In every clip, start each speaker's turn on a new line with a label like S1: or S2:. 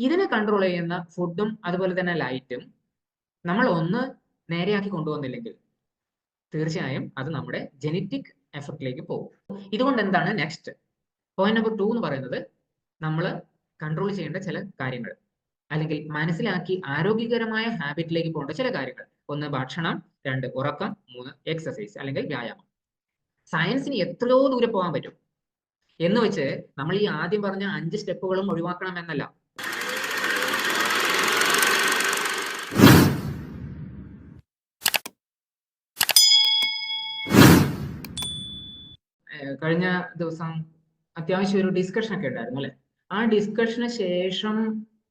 S1: ഇതിനെ കൺട്രോൾ ചെയ്യുന്ന ഫുഡും അതുപോലെ തന്നെ ലൈറ്റും നമ്മൾ ഒന്ന് നേരെയാക്കി കൊണ്ടുവന്നില്ലെങ്കിൽ തീർച്ചയായും അത് നമ്മുടെ ജനറ്റിക് എഫക്റ്റിലേക്ക് പോകും. ഇതുകൊണ്ട് എന്താണ് നെക്സ്റ്റ് പോയിന്റ് നമ്പർ ടു എന്ന് പറയുന്നത് നമ്മൾ കൺട്രോൾ ചെയ്യേണ്ട ചില കാര്യങ്ങൾ. അല്ലെങ്കിൽ മനസ്സിലാക്കി ആരോഗ്യകരമായ ഹാബിറ്റിലേക്ക് പോകേണ്ട ചില കാര്യങ്ങൾ. ഒന്ന് ഭക്ഷണം രണ്ട് ഉറക്കം മൂന്ന് എക്സസൈസ് അല്ലെങ്കിൽ വ്യായാമം. സയൻസിന് എത്രയോ ദൂരെ പോകാൻ പറ്റും. എന്ന് വെച്ച് നമ്മൾ ഈ ആദ്യം പറഞ്ഞ അഞ്ച് സ്റ്റെപ്പുകളും ഒഴിവാക്കണം എന്നല്ല. കഴിഞ്ഞ ദിവസം അത്യാവശ്യം ഒരു ഡിസ്കഷൻ ഒക്കെ ഉണ്ടായിരുന്നു അല്ലെ? ആ ഡിസ്കഷന് ശേഷം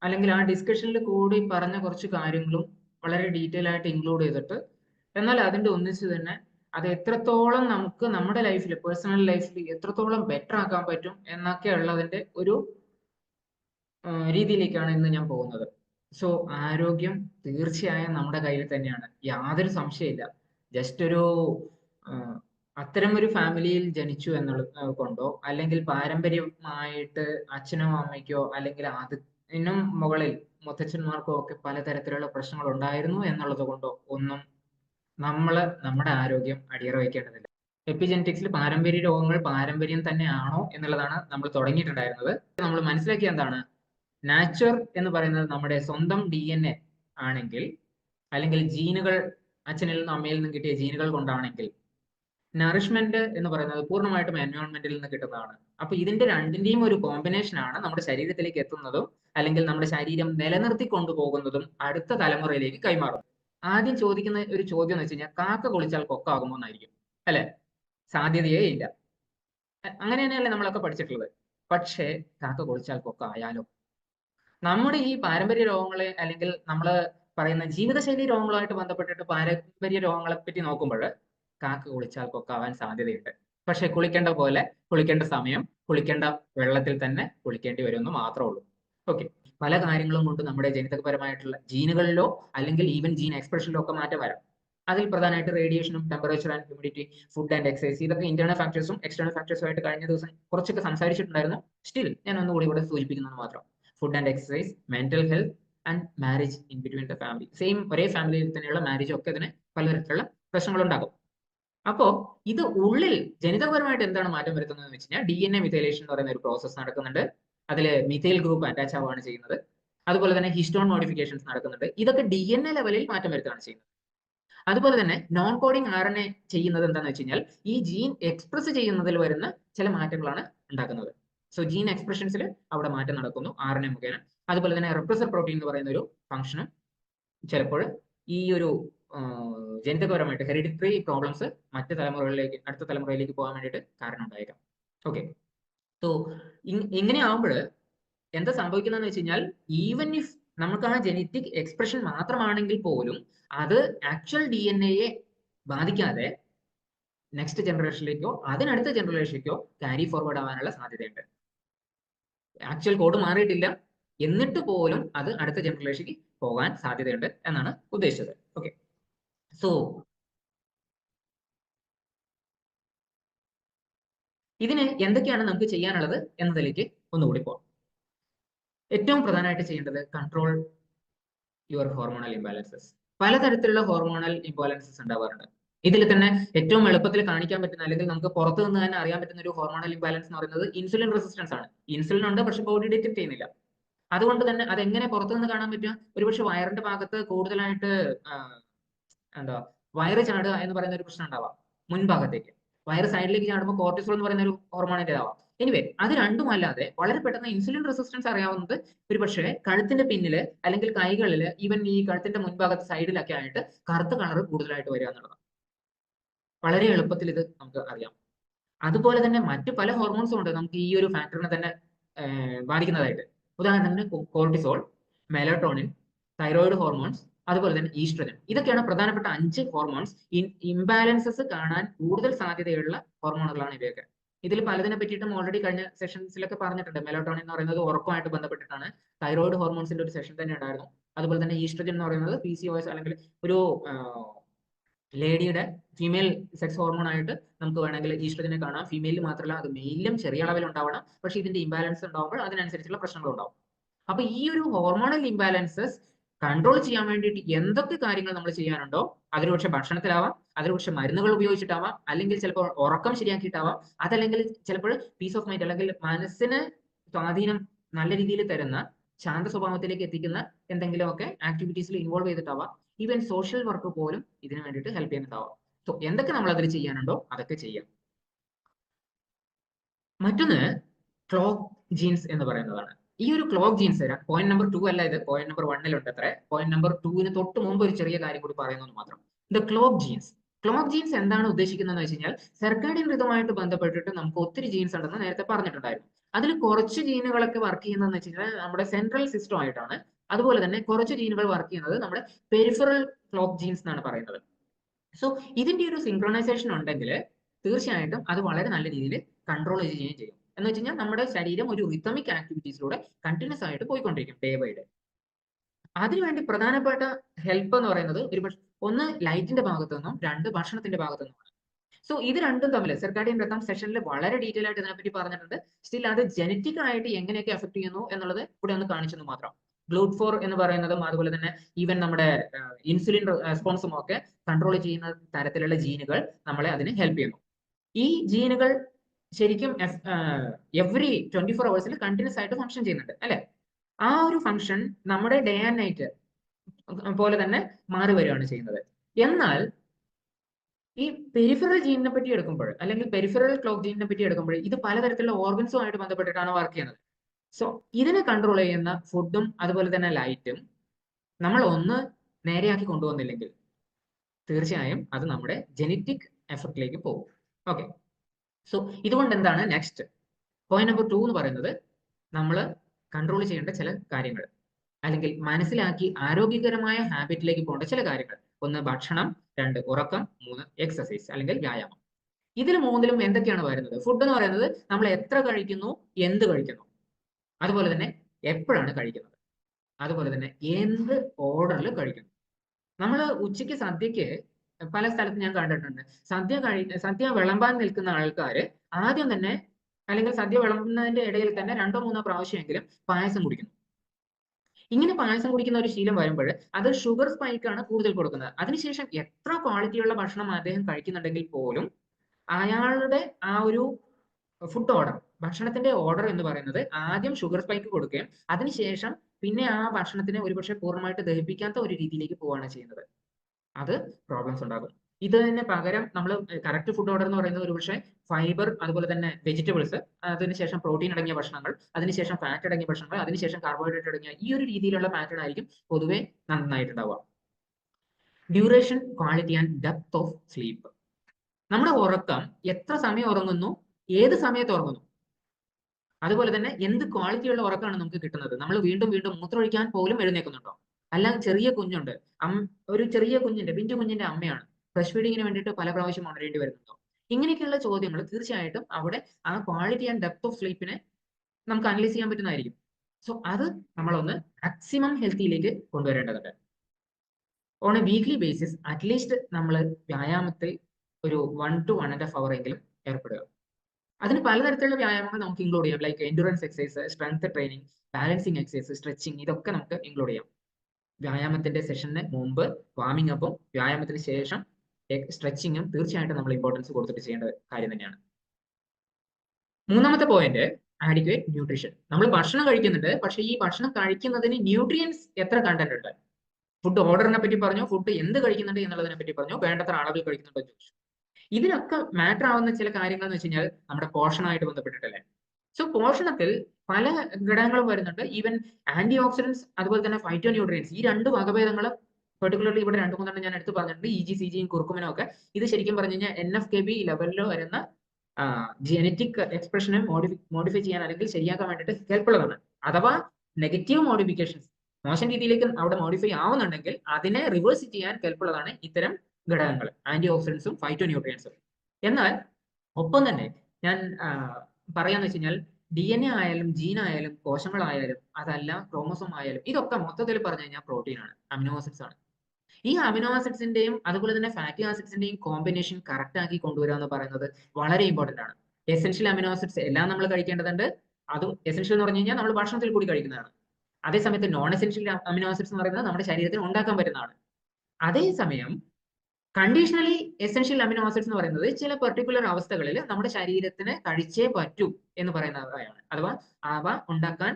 S1: അല്ലെങ്കിൽ ആ ഡിസ്കഷനിൽ കൂടി പറഞ്ഞ കുറച്ച് കാര്യങ്ങളും വളരെ ഡീറ്റെയിൽ ആയിട്ട് ഇൻക്ലൂഡ് ചെയ്തിട്ട് എന്നാൽ അതിന്റെ ഒന്നിച്ച് തന്നെ അത് എത്രത്തോളം നമുക്ക് നമ്മുടെ ലൈഫിൽ പേഴ്സണൽ ലൈഫിൽ എത്രത്തോളം ബെറ്റർ ആക്കാൻ പറ്റും എന്നൊക്കെ ഉള്ളതിന്റെ ഒരു രീതിയിലേക്കാണ് ഇന്ന് ഞാൻ പോകുന്നത്. സോ ആരോഗ്യം തീർച്ചയായും നമ്മുടെ കയ്യിൽ തന്നെയാണ്. യാതൊരു സംശയമില്ല ജസ്റ്റ് ഒരു അത്തരം ഒരു ഫാമിലിയിൽ ജനിച്ചു എന്നുള്ളത് കൊണ്ടോ? അല്ലെങ്കിൽ പാരമ്പര്യമായിട്ട് അച്ഛനോ അമ്മയ്ക്കോ അല്ലെങ്കിൽ അതിനും മുകളിൽ മുത്തച്ഛന്മാർക്കോ ഒക്കെ പലതരത്തിലുള്ള പ്രശ്നങ്ങൾ ഉണ്ടായിരുന്നു എന്നുള്ളത് കൊണ്ടോ ഒന്നും നമ്മൾ നമ്മുടെ ആരോഗ്യം അടിയറ വയ്ക്കേണ്ടതില്ല എപ്പിജെനറ്റിക്സിൽ പാരമ്പര്യ രോഗങ്ങൾ പാരമ്പര്യം തന്നെയാണോ എന്നുള്ളതാണ് നമ്മൾ തുടങ്ങിയിട്ടുണ്ടായിരുന്നത്. നമ്മൾ മനസ്സിലാക്കിയ എന്താണ്? നാച്ചർ എന്ന് പറയുന്നത് നമ്മുടെ സ്വന്തം ഡി എൻ എ ആണെങ്കിൽ അല്ലെങ്കിൽ ജീനുകൾ അച്ഛനിൽ നിന്നും അമ്മയിൽ നിന്നും കിട്ടിയ ജീനുകൾ കൊണ്ടാണെങ്കിൽ നറിഷ്മെന്റ് എന്ന് പറയുന്നത് പൂർണമായിട്ടും എൻവയോൺമെന്റിൽ നിന്ന് കിട്ടുന്നതാണ്. അപ്പൊ ഇതിന്റെ രണ്ടിന്റെയും ഒരു കോമ്പിനേഷൻ ആണ് നമ്മുടെ ശരീരത്തിലേക്ക് എത്തുന്നതും അല്ലെങ്കിൽ നമ്മുടെ ശരീരം നിലനിർത്തി കൊണ്ടുപോകുന്നതും അടുത്ത തലമുറയിലേക്ക് കൈമാറും ആദ്യം ചോദിക്കുന്ന ഒരു ചോദ്യം എന്ന് വെച്ച് കഴിഞ്ഞാൽ കാക്ക കുളിച്ചാൽ കൊക്കാകുമോ എന്നായിരിക്കും. അല്ലെ? സാധ്യതയേ ഇല്ല. അങ്ങനെ തന്നെയല്ലേ നമ്മളൊക്കെ പഠിച്ചിട്ടുള്ളത്. പക്ഷേ കാക്ക കുളിച്ചാൽ കൊക്ക ആയാലോ നമ്മുടെ ഈ പാരമ്പര്യ രോഗങ്ങളെ അല്ലെങ്കിൽ നമ്മൾ പറയുന്ന ജീവിതശൈലി രോഗങ്ങളുമായിട്ട് ബന്ധപ്പെട്ടിട്ട് പാരമ്പര്യ രോഗങ്ങളെ പറ്റി നോക്കുമ്പോൾ കാക്ക കുളിച്ചാൽ കൊക്കാവാൻ സാധ്യതയുണ്ട്. പക്ഷെ കുളിക്കേണ്ട പോലെ കുളിക്കേണ്ട സമയം കുളിക്കേണ്ട വെള്ളത്തിൽ തന്നെ കുളിക്കേണ്ടി വരുമെന്ന് മാത്രമേ ഉള്ളൂ. ഓക്കെ പല കാര്യങ്ങളും കൊണ്ട് നമ്മുടെ ജനിതകപരമായിട്ടുള്ള ജീനുകളിലോ അല്ലെങ്കിൽ ഈവൻ ജീൻ എക്സ്പ്രഷനിലോ ഒക്കെ മാറ്റം വരാം. അതിൽ പ്രധാനമായിട്ട് റേഡിയേഷനും temperature and humidity food and exercise ഇതൊക്കെ ഇന്റേണൽ ഫാക്ടേഴ്സും എക്സ്റ്റേണൽ ഫാക്ടേഴ്സും ആയിട്ട് കഴിഞ്ഞ ദിവസം കുറച്ചൊക്കെ സംസാരിച്ചിട്ടുണ്ടായിരുന്നു. സ്റ്റിൽ ഞാൻ ഒന്നുകൂടി ഇവിടെ സൂചിപ്പിക്കുന്നത് മാത്രം. Food and exercise mental health and marriage in between the family same ഒരേ ഫാമിലിയിൽ തന്നെയുള്ള മാരേജ് ഒക്കെ ഇതിന് പലതരത്തിലുള്ള പ്രശ്നങ്ങൾ ഉണ്ടാകും അപ്പോ ഇത് ഉള്ളിൽ ജനിതകപരമായിട്ട് എന്താണ് മാറ്റം വരുത്തുന്നത് എന്ന് വെച്ച് കഴിഞ്ഞാൽ ഡി എൻ എ മിഥൈലേഷൻ എന്ന് പറയുന്ന ഒരു പ്രോസസ്സ് നടക്കുന്നുണ്ട്. അതിൽ മിഥൈൽ ഗ്രൂപ്പ് അറ്റാച്ച് ആവുകയാണ് ചെയ്യുന്നത്. അതുപോലെ തന്നെ ഹിസ്റ്റോൺ മോഡിഫിക്കേഷൻസ് നടക്കുന്നുണ്ട്. ഇതൊക്കെ ഡി എൻ എ ലെവലിൽ മാറ്റം വരുത്തുകയാണ് ചെയ്യുന്നത്. അതുപോലെ തന്നെ non coding R N A ചെയ്യുന്നത് എന്താണെന്ന് വെച്ച് കഴിഞ്ഞാൽ ഈ ജീൻ എക്സ്പ്രസ് ചെയ്യുന്നതിൽ വരുന്ന ചില മാറ്റങ്ങളാണ് ഉണ്ടാക്കുന്നത്. സോ ജീൻ എക്സ്പ്രഷൻസിൽ അവിടെ മാറ്റം നടക്കുന്നു ആർ എൻ എ മുഖേന. അതുപോലെ തന്നെ റെപ്രസർ പ്രോട്ടീൻ എന്ന് പറയുന്ന ഒരു ഫംഗ്ഷനും ചിലപ്പോൾ ഈ ഒരു ജനിതകപരമായിട്ട് ഹെറിഡിറ്ററി പ്രോബ്ലംസ് മറ്റു തലമുറകളിലേക്ക് അടുത്ത തലമുറയിലേക്ക് പോകാൻ വേണ്ടിയിട്ട് കാരണം ഉണ്ടായേക്കാം. ഓക്കെ. സോ ഇങ്ങനെ ആവുമ്പോൾ എന്താ സംഭവിക്കുന്നതെന്ന് വെച്ച് കഴിഞ്ഞാൽ ഈവൻ ഇഫ് നമുക്ക് ആ ജനറ്റിക് എക്സ്പ്രഷൻ മാത്രമാണെങ്കിൽ പോലും അത് ആക്ച്വൽ ഡി എൻ എയെ ബാധിക്കാതെ നെക്സ്റ്റ് ജനറേഷനിലേക്കോ അതിനടുത്ത ജനറേഷനിലേക്കോ ക്യാരി ഫോർവേഡ് ആവാനുള്ള സാധ്യതയുണ്ട്. ആക്ച്വൽ കോഡ് മാറിയിട്ടില്ല. എന്നിട്ട് പോലും അത് അടുത്ത ജനറേഷനിലേക്ക് പോകാൻ സാധ്യതയുണ്ട് എന്നാണ് ഉദ്ദേശിച്ചത്. ഓക്കെ. സോ ഇതിന് എന്തൊക്കെയാണ് നമുക്ക് ചെയ്യാനുള്ളത് എന്നതിലേക്ക് ഒന്നുകൂടി പോകാം ഏറ്റവും പ്രധാനമായിട്ട് ചെയ്യേണ്ടത് കൺട്രോൾ യുവർ ഹോർമോണൽ ഇംബാലൻസസ് പലതരത്തിലുള്ള ഹോർമോണൽ ഇംബാലൻസസ് ഉണ്ടാവാറുണ്ട്. ഇതിൽ തന്നെ ഏറ്റവും എളുപ്പത്തിൽ കാണിക്കാൻ പറ്റുന്ന അല്ലെങ്കിൽ നമുക്ക് പുറത്തു നിന്ന് തന്നെ അറിയാൻ പറ്റുന്ന ഒരു ഹോർമോണൽ ഇംബാലൻസ് എന്ന് പറയുന്നത് ഇൻസുലിൻ റെസിസ്റ്റൻസ് ആണ്. ഇൻസുലിൻ ഉണ്ട് പക്ഷെ ബോഡി ഡിറ്റക്ട് ചെയ്യുന്നില്ല. അതുകൊണ്ട് തന്നെ അത് എങ്ങനെ പുറത്തു നിന്ന് കാണാൻ പറ്റുക? ഒരുപക്ഷെ വയറിന്റെ ഭാഗത്ത് കൂടുതലായിട്ട് എന്താ വയറ് ചാടുക എന്ന് പറയുന്ന ഒരു പ്രശ്നം ഉണ്ടാവാം മുൻഭാഗത്തേക്ക്. വയറ് സൈഡിലേക്ക് ചാടുമ്പോൾ കോർട്ടിസോൾ എന്ന് പറയുന്ന ഒരു ഹോർമോണിന്റെ ആവാം എനിവേ അത് രണ്ടും അല്ലാതെ വളരെ പെട്ടെന്ന് ഇൻസുലിൻ റെസിസ്റ്റൻസ് അറിയാവുന്നത് ഒരു പക്ഷേ കഴുത്തിന്റെ പിന്നിൽ അല്ലെങ്കിൽ കൈകളിൽ ഈവൻ ഈ കഴുത്തിന്റെ മുൻഭാഗത്ത് സൈഡിലൊക്കെ ആയിട്ട് കറുത്ത കളർ കൂടുതലായിട്ട് വരിക എന്നുള്ളതാണ്. വളരെ എളുപ്പത്തിൽ ഇത് നമുക്ക് അറിയാം. അതുപോലെ തന്നെ മറ്റു പല ഹോർമോൺസും ഉണ്ട് നമുക്ക് ഈ ഒരു ഫാക്ടറിനെ തന്നെ ബാധിക്കുന്നതായിട്ട്. ഉദാഹരണത്തിന് കോർട്ടിസോൾ മെലട്ടോണിൻ തൈറോയിഡ് ഹോർമോൺസ് അതുപോലെ തന്നെ ഈസ്ട്രജൻ. ഇതൊക്കെയാണ് പ്രധാനപ്പെട്ട അഞ്ച് ഹോർമോൺസ് ഇംബാലൻസസ് കാണാൻ കൂടുതൽ സാധ്യതയുള്ള ഹോർമോണുകളാണ് ഇവയൊക്കെ. ഇതിൽ പലതിനെ പറ്റിയിട്ടും ഓൾറെഡി കഴിഞ്ഞ സെഷൻസിലൊക്കെ പറഞ്ഞിട്ടുണ്ട്. മെലോട്ടോണിൻ എന്ന് പറയുന്നത് ഉറക്കമായിട്ട് ബന്ധപ്പെട്ടിട്ടാണ്. തൈറോയിഡ് ഹോർമോൺസിന്റെ ഒരു സെഷൻ തന്നെ ഉണ്ടായിരുന്നു. അതുപോലെ തന്നെ ഈസ്ട്രജൻ എന്ന് പറയുന്നത് പി സി ഓസ് അല്ലെങ്കിൽ ഒരു ലേഡിയുടെ ഫീമെയിൽ സെക്സ് ഹോർമോൺ ആയിട്ട് നമുക്ക് വേണമെങ്കിൽ ഈസ്ട്രജനെ കാണാം. ഫീമെയിലിൽ മാത്രമല്ല അത് മെയിലും ചെറിയ അളവിൽ ഉണ്ടാവണം. പക്ഷേ ഇതിന്റെ ഇംബാലൻസ് ഉണ്ടാവുമ്പോൾ അതിനനുസരിച്ചുള്ള പ്രശ്നങ്ങൾ ഉണ്ടാവും അപ്പൊ ഈ ഒരു ഹോർമോണൽ ഇംബാലൻസസ് കൺട്രോൾ ചെയ്യാൻ വേണ്ടിയിട്ട് എന്തൊക്കെ കാര്യങ്ങൾ നമ്മൾ ചെയ്യാനുണ്ടോ അതിൽ പക്ഷെ ഭക്ഷണത്തിലാവാം അതിൽ പക്ഷെ മരുന്നുകൾ ഉപയോഗിച്ചിട്ടാവാം അല്ലെങ്കിൽ ചിലപ്പോൾ ഉറക്കം ശരിയാക്കിയിട്ടാവാം അതല്ലെങ്കിൽ ചിലപ്പോൾ പീസ് ഓഫ് മൈൻഡ് അല്ലെങ്കിൽ മനസ്സിന് സ്വാധീനം നല്ല രീതിയിൽ തരുന്ന ശാന്ത സ്വഭാവത്തിലേക്ക് എത്തിക്കുന്ന എന്തെങ്കിലുമൊക്കെ ആക്ടിവിറ്റീസിൽ ഇൻവോൾവ് ചെയ്തിട്ടാവാം ഈവൻ സോഷ്യൽ വർക്ക് പോലും ഇതിനു വേണ്ടിയിട്ട് ഹെൽപ്പ് ചെയ്യുന്നുണ്ടാവാം സോ എന്തൊക്കെ നമ്മൾ അതിൽ ചെയ്യാനുണ്ടോ അതൊക്കെ ചെയ്യാം. മറ്റൊന്ന് ക്ലോക്ക് ജീൻസ് എന്ന് പറയുന്നതാണ്. ഈ ഒരു ക്ലോക്ക് ജീൻസ് തരാം പോയിന്റ് നമ്പർ ടു അല്ല ഇത് പോയിന്റ് നമ്പർ വണ്ണിലുണ്ട് അത്ര. പോയിന്റ് നമ്പർ ടുവിന് തൊട്ട് മുമ്പ് ഒരു ചെറിയ കാര്യം കൂടി പറയുന്നത് മാത്രം. The clock genes clock genes എന്താണ് ഉദ്ദേശിക്കുന്നത് വെച്ച് കഴിഞ്ഞാൽ സർക്കാരിൻ ഋതുമായിട്ട് ബന്ധപ്പെട്ടിട്ട് നമുക്ക് ഒത്തിരി ജീൻസ് ഉണ്ടെന്ന് നേരത്തെ പറഞ്ഞിട്ടുണ്ടായിരുന്നു. അതിൽ കുറച്ച് ജീനുകളൊക്കെ വർക്ക് ചെയ്യുന്നതെന്ന് വെച്ച് കഴിഞ്ഞാൽ നമ്മുടെ സെൻട്രൽ സിസ്റ്റം ആയിട്ടാണ്. അതുപോലെ തന്നെ കുറച്ച് ജീനുകൾ വർക്ക് ചെയ്യുന്നത് നമ്മുടെ പെരിഫറൽ ക്ലോക്ക് ജീൻസ് എന്നാണ് പറയുന്നത്. സോ ഇതിന്റെ ഒരു സിങ്ക്രണൈസേഷൻ ഉണ്ടെങ്കിൽ തീർച്ചയായിട്ടും അത് വളരെ നല്ല രീതിയിൽ കൺട്രോൾ ചെയ്യുകയും ചെയ്യും. എന്ന് വെച്ച് കഴിഞ്ഞാൽ നമ്മുടെ ശരീരം ഒരു റിത്തമിക് ആക്ടിവിറ്റീസിലൂടെ കണ്ടിന്യൂസ് ആയിട്ട് പോയിക്കൊണ്ടിരിക്കും ഡേ ബൈ ഡേ അതിനുവേണ്ടി പ്രധാനപ്പെട്ട ഹെൽപ്പ് എന്ന് പറയുന്നത് ഒരു ഒന്ന് ലൈറ്റിന്റെ ഭാഗത്തു നിന്നും രണ്ട് ഭക്ഷണത്തിന്റെ ഭാഗത്തു നിന്നുമാണ്. സോ ഇത് രണ്ടും തമ്മിൽ സർക്കാരിൻ രക്തം സെഷനിൽ വളരെ ഡീറ്റെയിൽ ആയിട്ട് ഇതിനെപ്പറ്റി പറഞ്ഞിട്ടുണ്ട്. സ്റ്റിൽ അത് ജനറ്റിക് ആയിട്ട് എങ്ങനെയൊക്കെ എഫക്ട് ചെയ്യുന്നു എന്നുള്ളത് ഇവിടെ ഒന്ന് കാണിച്ചെന്ന് മാത്രം. ഗ്ലൂട്ട് ഫോർ എന്ന് പറയുന്നതും അതുപോലെ തന്നെ ഈവൻ നമ്മുടെ ഇൻസുലിൻ റെസ്പോൺസും ഒക്കെ കൺട്രോൾ ചെയ്യുന്ന തരത്തിലുള്ള ജീനുകൾ നമ്മളെ അതിന് ഹെൽപ്പ് ചെയ്യുന്നു. ഈ ജീനുകൾ ശരിക്കും എവറി ട്വന്റി ഫോർ അവേഴ്സിൽ കണ്ടിന്യൂസ് ആയിട്ട് ഫംഗ്ഷൻ ചെയ്യുന്നുണ്ട് അല്ലെ? ആ ഒരു ഫംഗ്ഷൻ നമ്മുടെ ഡേ ആൻഡ് നൈറ്റ് പോലെ തന്നെ മാറി വരികയാണ് ചെയ്യുന്നത്. എന്നാൽ ഈ പെരിഫറൽ ജീനിനെ പറ്റി എടുക്കുമ്പോൾ അല്ലെങ്കിൽ പെരിഫറൽ ക്ലോക്ക് ജീനിനെ പറ്റി എടുക്കുമ്പോൾ ഇത് പലതരത്തിലുള്ള ഓർഗൻസുമായിട്ട് ബന്ധപ്പെട്ടിട്ടാണ് വർക്ക് ചെയ്യുന്നത്. സോ ഇതിനെ കൺട്രോൾ ചെയ്യുന്ന ഫുഡും അതുപോലെ തന്നെ ലൈറ്റും നമ്മൾ ഒന്ന് നേരെയാക്കി കൊണ്ടുവന്നില്ലെങ്കിൽ തീർച്ചയായും അത് നമ്മുടെ ജനറ്റിക് എഫക്റ്റിലേക്ക് പോകും. ഓക്കെ സോ ഇതുകൊണ്ട് എന്താണ് നെക്സ്റ്റ് പോയിന്റ് നമ്പർ ടു എന്ന് പറയുന്നത് നമ്മൾ കൺട്രോൾ ചെയ്യേണ്ട ചില കാര്യങ്ങൾ. അല്ലെങ്കിൽ മനസ്സിലാക്കി ആരോഗ്യകരമായ ഹാബിറ്റിലേക്ക് പോകേണ്ട ചില കാര്യങ്ങൾ. ഒന്ന് ഭക്ഷണം രണ്ട് ഉറക്കം മൂന്ന് എക്സസൈസ് അല്ലെങ്കിൽ വ്യായാമം. ഇതിൽ മൂന്നിലും എന്തൊക്കെയാണ് വരുന്നത്? ഫുഡ് എന്ന് പറയുന്നത് നമ്മൾ എത്ര കഴിക്കുന്നു എന്ത് കഴിക്കുന്നു. അതുപോലെ തന്നെ എപ്പോഴാണ് കഴിക്കുന്നത്. അതുപോലെ തന്നെ എന്ത് ഓർഡറിൽ കഴിക്കുന്നു. നമ്മൾ ഉച്ചയ്ക്ക് സദ്യക്ക് പല സ്ഥലത്ത് ഞാൻ കണ്ടിട്ടുണ്ട്. സദ്യ കഴി സദ്യ വിളമ്പാൻ നിൽക്കുന്ന ആൾക്കാർ ആദ്യം തന്നെ അല്ലെങ്കിൽ സദ്യ വിളമ്പുന്നതിന്റെ ഇടയിൽ തന്നെ രണ്ടോ മൂന്നോ പ്രാവശ്യമെങ്കിലും പായസം കുടിക്കുന്നു. ഇങ്ങനെ പായസം കുടിക്കുന്ന ഒരു ശീലം വരുമ്പോൾ അത് ഷുഗർ സ്പൈക്ക് ആണ് കൂടുതൽ കൊടുക്കുന്നത്. അതിനുശേഷം എത്ര ക്വാളിറ്റിയുള്ള ഭക്ഷണം അദ്ദേഹം കഴിക്കുന്നുണ്ടെങ്കിൽ പോലും അയാളുടെ ആ ഒരു ഫുഡ് ഓർഡർ ഭക്ഷണത്തിന്റെ ഓർഡർ എന്ന് പറയുന്നത് ആദ്യം ഷുഗർ സ്പൈക്ക് കൊടുക്കുകയും അതിനുശേഷം പിന്നെ ആ ഭക്ഷണത്തിനെ ഒരുപക്ഷെ പൂർണമായിട്ട് ദഹിപ്പിക്കാത്ത ഒരു രീതിയിലേക്ക് പോവുകയാണ് ചെയ്യുന്നത്. അത് പ്രോബ്ലംസ് ഉണ്ടാകും ഇത് തന്നെ പകരം നമ്മൾ കറക്റ്റ് ഫുഡ് ഓർഡർ എന്ന് പറയുന്നത് ഒരുപക്ഷെ ഫൈബർ അതുപോലെ തന്നെ വെജിറ്റബിൾസ് അതിനുശേഷം പ്രോട്ടീൻ അടങ്ങിയ ഭക്ഷണങ്ങൾ അതിനുശേഷം ഫാറ്റ് അടങ്ങിയ ഭക്ഷണങ്ങൾ അതിനുശേഷം കാർബോഹൈഡ്രേറ്റ് അടങ്ങിയ ഈ ഒരു രീതിയിലുള്ള പാറ്റേൺ ആയിരിക്കും പൊതുവെ നന്നായിട്ടുണ്ടാവുക. Duration quality and depth of sleep നമ്മുടെ ഉറക്കം എത്ര സമയം ഉറങ്ങുന്നു? ഏത് സമയത്ത് ഉറങ്ങുന്നു? അതുപോലെ തന്നെ എന്ത് ക്വാളിറ്റിയുള്ള ഉറക്കമാണ് നമുക്ക് കിട്ടുന്നത്? നമ്മൾ വീണ്ടും വീണ്ടും മൂത്രമൊഴിക്കാൻ പോലും എഴുന്നേക്കുന്നുണ്ടോ അല്ല ചെറിയ കുഞ്ഞുണ്ട്. ഒരു ചെറിയ കുഞ്ഞിന്റെ പിഞ്ചു കുഞ്ഞിന്റെ അമ്മയാണ്. ബ്രഷ് ഫീഡിങ്ങിന് വേണ്ടിയിട്ട് പല പ്രാവശ്യം ഉണരേണ്ടി വരുന്നുണ്ടോ? ഇങ്ങനെയൊക്കെയുള്ള ചോദ്യങ്ങൾ തീർച്ചയായിട്ടും അവിടെ ആ ക്വാളിറ്റി ആൻഡ് ഡെപ്ത് ഓഫ് സ്ലീപ്പിനെ നമുക്ക് അനലൈസ് ചെയ്യാൻ പറ്റുന്നതായിരിക്കും. സോ അത് നമ്മളൊന്ന് മാക്സിമം ഹെൽത്തിയിലേക്ക് കൊണ്ടുവരേണ്ടതുണ്ട്. On a weekly basis at least നമ്മൾ വ്യായാമത്തിൽ ഒരു one two one and half hour എങ്കിലും ഏർപ്പെടുക. അതിന് പലതരത്തിലുള്ള വ്യായാമങ്ങൾ നമുക്ക് ഇൻക്ലൂഡ് ചെയ്യാം. Like endurance exercise strength training balancing exercise stretching ഇതൊക്കെ നമുക്ക് ഇൻക്ലൂഡ് ചെയ്യാം. വ്യായാമത്തിന്റെ സെഷന് മുമ്പ് വാമിംഗ് അപ്പും വ്യായാമത്തിന് ശേഷം സ്ട്രെച്ചിങ്ങും തീർച്ചയായിട്ടും നമ്മൾ ഇമ്പോർട്ടൻസ് കൊടുത്തിട്ട് ചെയ്യേണ്ട കാര്യം തന്നെയാണ്. മൂന്നാമത്തെ പോയിന്റ് ആഡിക്വേറ്റ് ന്യൂട്രീഷൻ നമ്മൾ ഭക്ഷണം കഴിക്കുന്നുണ്ട് പക്ഷേ ഈ ഭക്ഷണം കഴിക്കുന്നതിന് ന്യൂട്രിയൻസ് എത്ര കണ്ടന്റ് ഉണ്ട്? ഫുഡ് ഓർഡറിനെ പറ്റി പറഞ്ഞു ഫുഡ് എന്ത് കഴിക്കുന്നുണ്ട് എന്നുള്ളതിനെ പറ്റി പറഞ്ഞു വേണ്ടത്ര അളവിൽ കഴിക്കുന്നുണ്ടോ ചോദിച്ചു. ഇതിനൊക്കെ മാറ്റർ ആവുന്ന ചില കാര്യങ്ങൾ എന്ന് വെച്ച് കഴിഞ്ഞാൽ നമ്മുടെ പോഷണമായിട്ട് ബന്ധപ്പെട്ടിട്ടല്ലേ? സോ പോഷണത്തിൽ പല ഘടകങ്ങളും വരുന്നുണ്ട്. ഈവൻ ആന്റി ഓക്സിഡൻസ് അതുപോലെ തന്നെ ഫൈറ്റോ ന്യൂട്രിയൻസ് ഈ രണ്ട് വകഭേദങ്ങൾ പെർട്ടിക്കുലർലി ഇവിടെ രണ്ടു മൂന്നെണ്ണം ഞാൻ എടുത്ത് പറഞ്ഞിട്ടുണ്ട്. ഇ ജി സി ജിയും കുറുക്കുമിനും ഒക്കെ. ഇത് ശരിക്കും പറഞ്ഞു കഴിഞ്ഞാൽ എൻ എഫ് കെ ബി ലെവലിൽ വരുന്ന ജനറ്റിക് എക്സ്പ്രഷനെ മോഡിഫി മോഡിഫൈ ചെയ്യാൻ അല്ലെങ്കിൽ ശരിയാക്കാൻ വേണ്ടിയിട്ട് ഹെൽപ്പ് ഉള്ളതാണ്. അഥവാ നെഗറ്റീവ് മോഡിഫിക്കേഷൻസ് മോശം രീതിയിലേക്ക് അവിടെ മോഡിഫൈ ആവുന്നുണ്ടെങ്കിൽ അതിനെ റിവേഴ്സ് ചെയ്യാൻ ഹെൽപ്പ് ഉള്ളതാണ് ഇത്തരം ഘടകങ്ങൾ. ആന്റി ഓക്സിഡൻസും ഫൈറ്റോ ന്യൂട്രിയൻസും എന്നാൽ ഒപ്പം തന്നെ ഞാൻ പറയാന്ന് വെച്ച് കഴിഞ്ഞാൽ ഡി എൻ എ ആയാലും ജീൻ ആയാലും കോശങ്ങളായാലും അതല്ല ക്രോമസോം ആയാലും ഇതൊക്കെ മൊത്തത്തിൽ പറഞ്ഞു കഴിഞ്ഞാൽ പ്രോട്ടീൻ ആണ് അമിനോ ആസിഡ്സ് ആണ്. ഈ അമിനോ ആസിഡ്സിന്റെയും അതുപോലെ തന്നെ ഫാറ്റി ആസിഡ്സിന്റെയും കോമ്പിനേഷൻ കറക്റ്റ് ആക്കി കൊണ്ടുവരിക എന്ന് പറയുന്നത് വളരെ ഇമ്പോർട്ടന്റ് ആണ്. എസെൻഷ്യൽ അമിനോ ആസിഡ്സ് എല്ലാം നമ്മൾ കഴിക്കേണ്ടതുണ്ട്. അതും എസെൻഷ്യൽ എന്ന് പറഞ്ഞു കഴിഞ്ഞാൽ നമ്മൾ ഭക്ഷണത്തിൽ കൂടി കഴിക്കുന്നതാണ്. അതേസമയത്ത് നോൺ എസെൻഷ്യൽ അമിനോ ആസിഡ്സ് എന്ന് പറയുന്നത് നമ്മുടെ ശരീരത്തിന് ഉണ്ടാക്കാൻ പറ്റുന്നതാണ്. അതേസമയം കണ്ടീഷണലി എസെൻഷ്യൽ അമിനോ ആസിഡ്സ് എന്ന് പറയുന്നത് ചില പെർട്ടിക്കുലർ അവസ്ഥകളിൽ നമ്മുടെ ശരീരത്തിന് കഴിച്ചേ പറ്റൂ എന്ന് പറയുന്നതാണ് അഥവാ അവ ഉണ്ടാക്കാൻ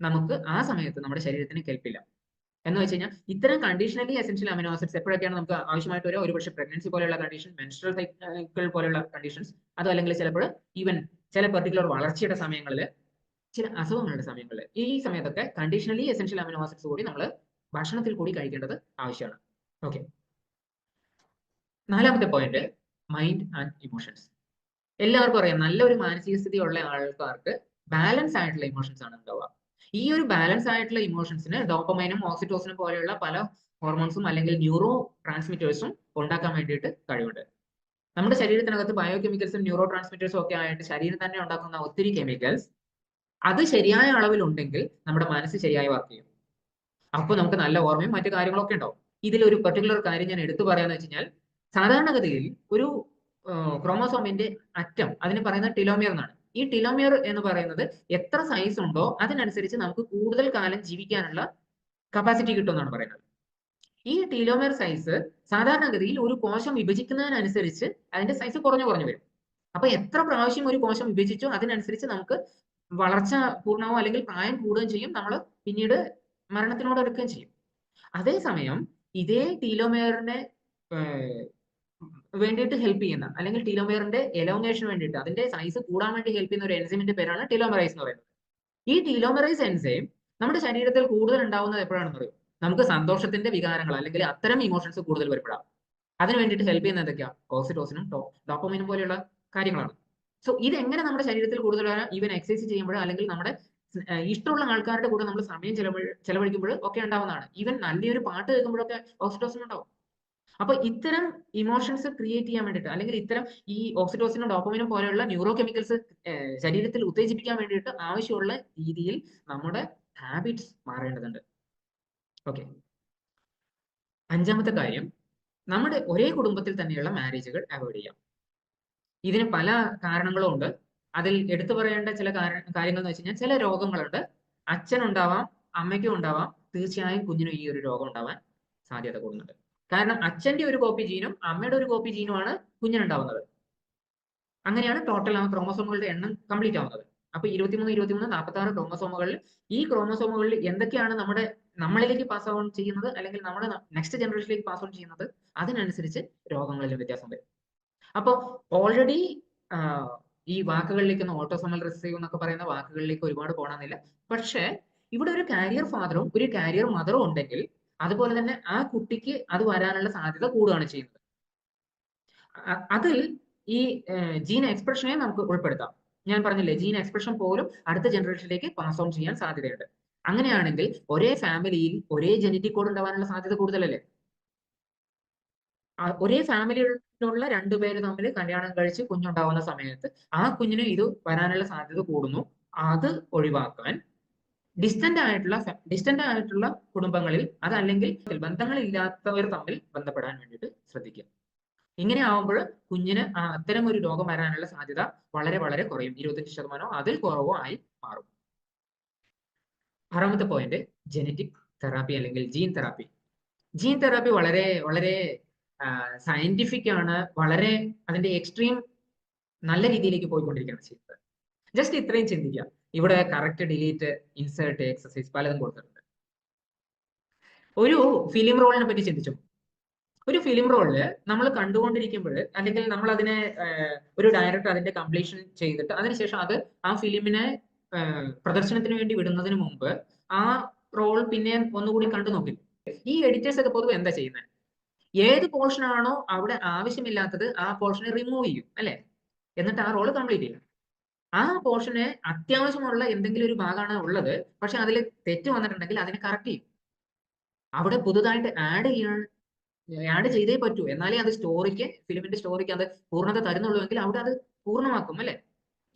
S1: നമുക്ക് ആ സമയത്ത് നമ്മുടെ ശരീരത്തിന് കേൾപ്പില്ല എന്ന് വെച്ച് കഴിഞ്ഞാൽ ഇത്തരം കണ്ടീഷണലി എസെൻഷ്യൽ അമിനോ ആസിഡ്സ് എപ്പോഴൊക്കെയാണ് നമുക്ക് ആവശ്യമായിട്ട് വരിക? ഒരുപക്ഷെ പ്രഗ്നൻസി പോലെയുള്ള കണ്ടീഷൻ മെൻസ്ട്രൽ സൈക്കിൾ പോലെയുള്ള കണ്ടീഷൻസ് അതോ അല്ലെങ്കിൽ ചിലപ്പോൾ ഈവൻ ചില പെർട്ടിക്കുലർ വളർച്ചയുടെ സമയങ്ങളിൽ ചില അസുഖങ്ങളുടെ സമയങ്ങളിൽ ഈ സമയത്തൊക്കെ കണ്ടീഷണലി എസെൻഷ്യൽ അമിനോ ആസിഡ്സ് കൂടി നമ്മൾ ഭക്ഷണത്തിൽ കൂടി കഴിക്കേണ്ടത് ആവശ്യമാണ്. ഓക്കെ നാലാമത്തെ പോയിന്റ് മൈൻഡ് ആൻഡ് ഇമോഷൻസ് എല്ലാവർക്കും അറിയാം നല്ലൊരു മാനസിക സ്ഥിതി ഉള്ള ആൾക്കാർക്ക് ബാലൻസ് ആയിട്ടുള്ള ഇമോഷൻസ് ആണ് ഉണ്ടാവുക. ഈ ഒരു ബാലൻസ് ആയിട്ടുള്ള ഇമോഷൻസിന് ഡോപ്പമൈനും ഓക്സിറ്റോസിനും പോലെയുള്ള പല ഹോർമോൺസും അല്ലെങ്കിൽ ന്യൂറോ ട്രാൻസ്മിറ്റേഴ്സും ഉണ്ടാക്കാൻ വേണ്ടിയിട്ട് കഴിവുണ്ട്. നമ്മുടെ ശരീരത്തിനകത്ത് ബയോ കെമിക്കൽസും ന്യൂറോ ട്രാൻസ്മിറ്റേഴ്സും ഒക്കെ ആയിട്ട് ശരീരം തന്നെ ഉണ്ടാക്കുന്ന ഒത്തിരി കെമിക്കൽസ് അത് ശരിയായ അളവിൽ ഉണ്ടെങ്കിൽ നമ്മുടെ മനസ്സ് ശരിയായി വർക്ക് ചെയ്യും. അപ്പോൾ നമുക്ക് നല്ല ഓർമ്മയും മറ്റു കാര്യങ്ങളൊക്കെ ഉണ്ടാവും. ഇതിൽ ഒരു പെർട്ടിക്കുലർ കാര്യം ഞാൻ എടുത്തു പറയാന്ന് വെച്ച് കഴിഞ്ഞാൽ സാധാരണഗതിയിൽ ഒരു ക്രോമോസോമിന്റെ അറ്റം അതിന് പറയുന്നത് ടിലോമിയർ എന്നാണ്. ഈ ടിലോമിയർ എന്ന് പറയുന്നത് എത്ര സൈസ് ഉണ്ടോ അതിനനുസരിച്ച് നമുക്ക് കൂടുതൽ കാലം ജീവിക്കാനുള്ള കപ്പാസിറ്റി കിട്ടും എന്നാണ് പറയുന്നത്. ഈ ടിലോമിയർ സൈസ് സാധാരണഗതിയിൽ ഒരു കോശം വിഭജിക്കുന്നതിനനുസരിച്ച് അതിന്റെ സൈസ് കുറഞ്ഞു കുറഞ്ഞു വരും. അപ്പൊ എത്ര പ്രാവശ്യം ഒരു കോശം വിഭജിച്ചോ അതിനനുസരിച്ച് നമുക്ക് വളർച്ച പൂർണമോ അല്ലെങ്കിൽ പ്രായം കൂടുകയും ചെയ്യും. നമ്മൾ പിന്നീട് മരണത്തിനോട് എടുക്കുകയും ചെയ്യും. അതേസമയം ഇതേ ടീലോമെയറിനെ വേണ്ടിയിട്ട് ഹെൽപ്പ് ചെയ്യുന്ന അല്ലെങ്കിൽ ടീലോമെയറിന്റെ എലോങ്ങേഷന് വേണ്ടിയിട്ട് അതിന്റെ സൈസ് കൂടാൻ വേണ്ടി ഹെൽപ്പ് ചെയ്യുന്ന ഒരു എൻസൈമിന്റെ പേരാണ് ടീലോമറൈസ് എന്ന് പറയുന്നത്. ഈ ടീലോമറൈസ് എൻസൈം നമ്മുടെ ശരീരത്തിൽ കൂടുതൽ ഉണ്ടാവുന്നത് എപ്പോഴാണെന്ന് പറയും നമുക്ക് സന്തോഷത്തിന്റെ വികാരങ്ങൾ അല്ലെങ്കിൽ അത്തരം ഇമോഷൻസ് കൂടുതൽ വരുമ്പോഴാണ് അതിന് വേണ്ടിയിട്ട് ഹെൽപ്പ് ചെയ്യുന്ന എന്തൊക്കെയാ? ഓക്സിറ്റോസിനും ഡോപ്പോമിനും പോലെയുള്ള കാര്യങ്ങളാണ്. സോ ഇത് എങ്ങനെ നമ്മുടെ ശരീരത്തിൽ കൂടുതൽ ഈവൻ എക്സസൈസ് ചെയ്യുമ്പോൾ അല്ലെങ്കിൽ നമ്മുടെ ഇഷ്ടമുള്ള ആൾക്കാരുടെ കൂടെ നമ്മൾ സമയം ചെലവഴി ചെലവഴിക്കുമ്പോൾ ഒക്കെ ഉണ്ടാവുന്നതാണ്. ഈവൻ നല്ലൊരു പാട്ട് കേൾക്കുമ്പോഴൊക്കെ ഓക്സിറ്റോസിൻ ഉണ്ടാവും. അപ്പൊ ഇത്തരം ഇമോഷൻസ് ക്രിയേറ്റ് ചെയ്യാൻ വേണ്ടിയിട്ട് അല്ലെങ്കിൽ ഇത്തരം ഈ ഓക്സിറ്റോസിനും ഡോപ്പമിനും പോലെയുള്ള ന്യൂറോ കെമിക്കൽസ് ശരീരത്തിൽ ഉത്തേജിപ്പിക്കാൻ വേണ്ടിയിട്ട് ആവശ്യമുള്ള രീതിയിൽ നമ്മുടെ ഹാബിറ്റ്സ് മാറേണ്ടതുണ്ട്. ഓക്കെ അഞ്ചാമത്തെ കാര്യം നമ്മുടെ ഒരേ കുടുംബത്തിൽ തന്നെയുള്ള മാരേജുകൾ അവോയ്ഡ് ചെയ്യാം. ഇതിന് പല കാരണങ്ങളും ഉണ്ട്. അതിൽ എടുത്തു പറയേണ്ട ചില കാര്യങ്ങൾ എന്ന് വെച്ച് കഴിഞ്ഞാൽ ചില രോഗങ്ങളുണ്ട്. അച്ഛനുണ്ടാവാം അമ്മയ്ക്കും ഉണ്ടാവാം തീർച്ചയായും കുഞ്ഞിനും ഈ ഒരു രോഗം ഉണ്ടാവാൻ സാധ്യത കൂടുന്നുണ്ട്. കാരണം അച്ഛന്റെ ഒരു കോപ്പി ജീനും അമ്മയുടെ ഒരു കോപ്പി ജീനുമാണ് കുഞ്ഞിനുണ്ടാവുന്നത്. അങ്ങനെയാണ് ടോട്ടൽ ആ ക്രോമസോമുകളുടെ എണ്ണം കംപ്ലീറ്റ് ആവുന്നത്. അപ്പൊ ഇരുപത്തിമൂന്ന് ഇരുപത്തിമൂന്ന് നാൽപ്പത്തി ആറ് ക്രോമസോമുകളിൽ ഈ ക്രോമസോമുകളിൽ എന്തൊക്കെയാണ് നമ്മുടെ നമ്മളിലേക്ക് പാസ് ഓൺ ചെയ്യുന്നത് അല്ലെങ്കിൽ നമ്മുടെ നെക്സ്റ്റ് ജനറേഷനിലേക്ക് പാസ് ഓൺ ചെയ്യുന്നത് അതിനനുസരിച്ച് രോഗങ്ങളിലും വ്യത്യാസം വരും. അപ്പോൾ ഓൾറെഡി ഈ വാക്കുകളിലേക്ക് ഓട്ടോസോമൽ റിസീവ് എന്നൊക്കെ പറയുന്ന വാക്കുകളിലേക്ക് ഒരുപാട് പോകണമെന്നില്ല പക്ഷേ ഇവിടെ ഒരു കാരിയർ ഫാദറും ഒരു കാരിയർ മദറും ഉണ്ടെങ്കിൽ അതുപോലെ തന്നെ ആ കുട്ടിക്ക് അത് വരാനുള്ള സാധ്യത കൂടുകയാണ് ചെയ്യുന്നത്. അതിൽ ഈ ജീൻ എക്സ്പ്രഷനെ നമുക്ക് ഉൾപ്പെടുത്താം. ഞാൻ പറഞ്ഞില്ലേ ജീൻ എക്സ്പ്രഷൻ പോലും അടുത്ത ജനറേഷനിലേക്ക് പാസ് ഓൺ ചെയ്യാൻ സാധ്യതയുണ്ട്. അങ്ങനെയാണെങ്കിൽ ഒരേ ഫാമിലിയിൽ ഒരേ ജനറ്റിക് കോഡ് ഉണ്ടാവാനുള്ള സാധ്യത കൂടുതലല്ലേ? ഒരേ ഫാമിലിയിലുള്ള രണ്ടുപേര് തമ്മിൽ കല്യാണം കഴിച്ച് കുഞ്ഞുണ്ടാവുന്ന സമയത്ത് ആ കുഞ്ഞിന് ഇത് വരാനുള്ള സാധ്യത കൂടുന്നു. അത് ഒഴിവാക്കാൻ ഡിസ്റ്റന്റ് ആയിട്ടുള്ള ഡിസ്റ്റന്റ് ആയിട്ടുള്ള കുടുംബങ്ങളിൽ അതല്ലെങ്കിൽ ബന്ധങ്ങൾ ഇല്ലാത്തവർ തമ്മിൽ ബന്ധപ്പെടാൻ വേണ്ടിയിട്ട് ശ്രദ്ധിക്കുക. ഇങ്ങനെ ആവുമ്പോൾ കുഞ്ഞിന് അത്തരം ഒരു രോഗം വരാനുള്ള സാധ്യത വളരെ വളരെ കുറയും. ഇരുപത്തഞ്ച് ശതമാനമോ അതിൽ കുറവോ ആയി മാറും. ആറാമത്തെ പോയിന്റ് ജനറ്റിക് തെറാപ്പി അല്ലെങ്കിൽ ജീൻ തെറാപ്പി ജീൻ തെറാപ്പി വളരെ വളരെ സയന്റിഫിക് ആണ്. വളരെ അതിന്റെ എക്സ്ട്രീം നല്ല രീതിയിലേക്ക് പോയിക്കൊണ്ടിരിക്കുകയാണ് ചെയ്യുന്നത്. ജസ്റ്റ് ഇത്രയും ചിന്തിക്കുക. ഇവിടെ കറക്റ്റ് ഡിലീറ്റ് ഇൻസേർട്ട് എക്സസൈസ് പലതും കൊടുത്തിട്ടുണ്ട്. ഒരു ഫിലിം റോളിനെ പറ്റി ചിന്തിച്ചു? ഒരു ഫിലിം റോളിൽ നമ്മൾ കണ്ടുകൊണ്ടിരിക്കുമ്പോൾ അല്ലെങ്കിൽ നമ്മൾ അതിനെ ഒരു ഡയറക്ടർ അതിന്റെ കംപ്ലീഷൻ ചെയ്തിട്ട് അതിനുശേഷം അത് ആ ഫിലിമിനെ പ്രദർശനത്തിന് വേണ്ടി വിടുന്നതിന് മുമ്പ് ആ റോൾ പിന്നെ ഒന്നുകൂടി കണ്ടു നോക്കി. ഈ എഡിറ്റേഴ്സ് ഒക്കെ പൊതുവെ എന്താ ചെയ്യുന്നത് ഏത് പോർഷൻ ആണോ അവിടെ ആവശ്യമില്ലാത്തത് ആ പോർഷനെ റിമൂവ് ചെയ്യും അല്ലെ? എന്നിട്ട് ആ റോൾ കംപ്ലീറ്റ് ചെയ്യും. ആ പോർഷന് അത്യാവശ്യമുള്ള എന്തെങ്കിലും ഒരു ഭാഗമാണ് ഉള്ളത്. പക്ഷെ അതിൽ തെറ്റ് വന്നിട്ടുണ്ടെങ്കിൽ അതിനെ കറക്റ്റ് ചെയ്യും. അവിടെ പുതുതായിട്ട് ആഡ് ചെയ്യാൻ ആഡ് ചെയ്തേ പറ്റൂ. എന്നാലേ അത് സ്റ്റോറിക്ക് ഫിലിമിന്റെ സ്റ്റോറിക്ക് അത് പൂർണത തരുന്നുള്ളൂ എങ്കിൽ അവിടെ അത് പൂർണമാക്കും അല്ലെ?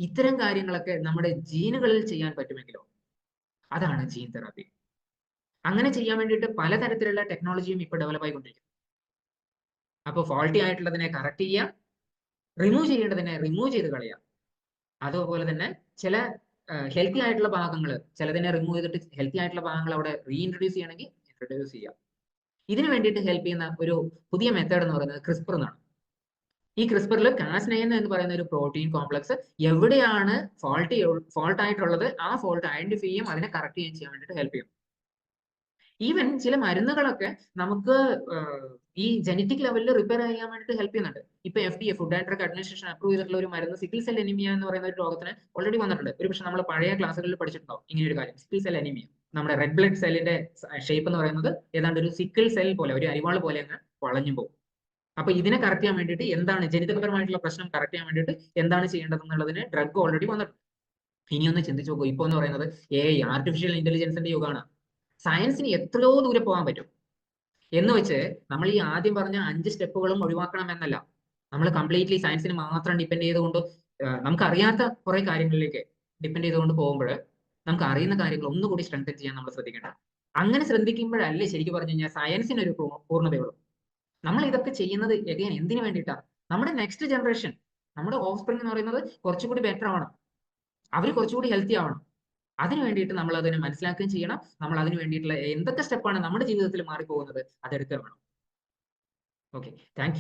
S1: ഇത്തരം കാര്യങ്ങളൊക്കെ നമ്മുടെ ജീനുകളിൽ ചെയ്യാൻ പറ്റുമെങ്കിലോ? അതാണ് ജീൻ തെറാപ്പി അങ്ങനെ ചെയ്യാൻ വേണ്ടിയിട്ട് പലതരത്തിലുള്ള ടെക്നോളജിയും ഇപ്പൊ ഡെവലപ്പ് ആയിക്കൊണ്ടിരിക്കുന്നു. അപ്പോൾ ഫോൾട്ടി ആയിട്ടുള്ളതിനെ കറക്റ്റ് ചെയ്യാം. റിമൂവ് ചെയ്യേണ്ടതിനെ റിമൂവ് ചെയ്ത് കളയാം. അതുപോലെ തന്നെ ചില ഹെൽത്തി ആയിട്ടുള്ള ഭാഗങ്ങൾ ചിലതിനെ റിമൂവ് ചെയ്തിട്ട് ഹെൽത്തി ആയിട്ടുള്ള ഭാഗങ്ങൾ അവിടെ റീഇൻട്രൊഡ്യൂസ് ചെയ്യണമെങ്കിൽ ഇൻട്രൊഡ്യൂസ് ചെയ്യാം. ഇതിനു വേണ്ടിയിട്ട് ഹെൽപ്പ് ചെയ്യുന്ന ഒരു പുതിയ മെത്തേഡ് എന്ന് പറയുന്നത് ക്രിസ്പർ എന്നാണ്. ഈ ക്രിസ്പറിൽ കാസ്നയൻ എന്ന് പറയുന്ന ഒരു പ്രോട്ടീൻ കോംപ്ലക്സ് എവിടെയാണ് ഫോൾട്ട് ഫോൾട്ട് ആയിട്ടുള്ളത് ആ ഫോൾട്ട് ഐഡന്റിഫൈ ചെയ്യും അതിനെ കറക്റ്റ് ചെയ്യാൻ വേണ്ടിയിട്ട് ഹെൽപ്പ് ചെയ്യും. ഈവൻ ചില മരുന്നുകളൊക്കെ നമുക്ക് ഈ ജനറ്റിക് ലെവലിൽ റിപ്പയർ ചെയ്യാൻ വേണ്ടിയിട്ട് ഹെൽപ്പ് ചെയ്യുന്നുണ്ട്. ഇപ്പൊ F D A food and drug administration approve ചെയ്തിട്ടുള്ള ഒരു മരുന്ന് സിക്കിൾ സെൽ അനിമിയ എന്ന് പറയുന്ന ഒരു രോഗത്തിന് ഓൾറെഡി വന്നിട്ടുണ്ട്. ഒരു പക്ഷെ നമ്മൾ പഴയ ക്ലാസ്സുകളിൽ പഠിച്ചിട്ടുണ്ടാവും ഇങ്ങനെ ഒരു കാര്യം. സിക്കിൾ സെൽ അനിമിയ നമ്മുടെ റെഡ് ബ്ലഡ് സെല്ലിന്റെ ഷേപ്പ് എന്ന് പറയുന്നത് ഏതാണ്ട് ഒരു സിക്കിൾ സെൽ പോലെ ഒരു അരിവാൾ പോലെ അങ്ങ് വളഞ്ഞു പോകും. അപ്പൊ ഇതിനെ കറക്റ്റ് ചെയ്യാൻ വേണ്ടിയിട്ട് എന്താണ് ജനിതകപരമായിട്ടുള്ള പ്രശ്നം കറക്റ്റ് ചെയ്യാൻ വേണ്ടിയിട്ട് എന്താണ് ചെയ്യേണ്ടത് എന്നുള്ളതിന് ഡ്രഗ് ഓൾറെഡി വന്നിട്ടുണ്ട്. ഇനിയൊന്ന് ചിന്തിച്ചു നോക്കൂ. ഇപ്പൊ എന്ന് പറയുന്നത് എ ആർട്ടിഫിഷ്യൽ ഇന്റലിജൻസിന്റെ യുഗമാണ്. സയൻസിന് എത്രയോ ദൂരെ പോകാൻ പറ്റും. എന്ന് വെച്ച് നമ്മൾ ഈ ആദ്യം പറഞ്ഞ അഞ്ച് സ്റ്റെപ്പുകളും ഒഴിവാക്കണം എന്നല്ല. നമ്മൾ കംപ്ലീറ്റ്ലി സയൻസിന് മാത്രം ഡിപ്പെൻഡ് ചെയ്തുകൊണ്ട് നമുക്കറിയാത്ത കുറെ കാര്യങ്ങളിലേക്ക് ഡിപ്പെൻഡ് ചെയ്തുകൊണ്ട് പോകുമ്പോൾ നമുക്ക് അറിയുന്ന കാര്യങ്ങൾ ഒന്നുകൂടി സ്ട്രെങ്തൻ ചെയ്യാൻ നമ്മൾ ശ്രദ്ധിക്കേണ്ട. അങ്ങനെ ശ്രദ്ധിക്കുമ്പോഴല്ലേ ശരിക്കും പറഞ്ഞു കഴിഞ്ഞാൽ സയൻസിന് ഒരു പൂർണ- പൂർണതയുള്ളൂ. നമ്മൾ ഇതൊക്കെ ചെയ്യുന്നത് എഗൈൻ എന്തിനു വേണ്ടിയിട്ടാണ് നമ്മുടെ നെക്സ്റ്റ് ജനറേഷൻ നമ്മുടെ ഓഫ് സ്പ്രിംഗ് എന്ന് പറയുന്നത് കുറച്ചുകൂടി ബെറ്റർ ആവണം. അവർ കുറച്ചുകൂടി ഹെൽത്തി ആവണം. അതിന് വേണ്ടിയിട്ട് നമ്മൾ അതിനെ മനസ്സിലാക്കുകയും ചെയ്യണം. നമ്മൾ അതിന് വേണ്ടിയിട്ടുള്ള എന്തൊക്കെ സ്റ്റെപ്പാണ് നമ്മുടെ ജീവിതത്തിൽ മാറിപ്പോകുന്നത് അതെടുക്കുക വേണം. Okay thank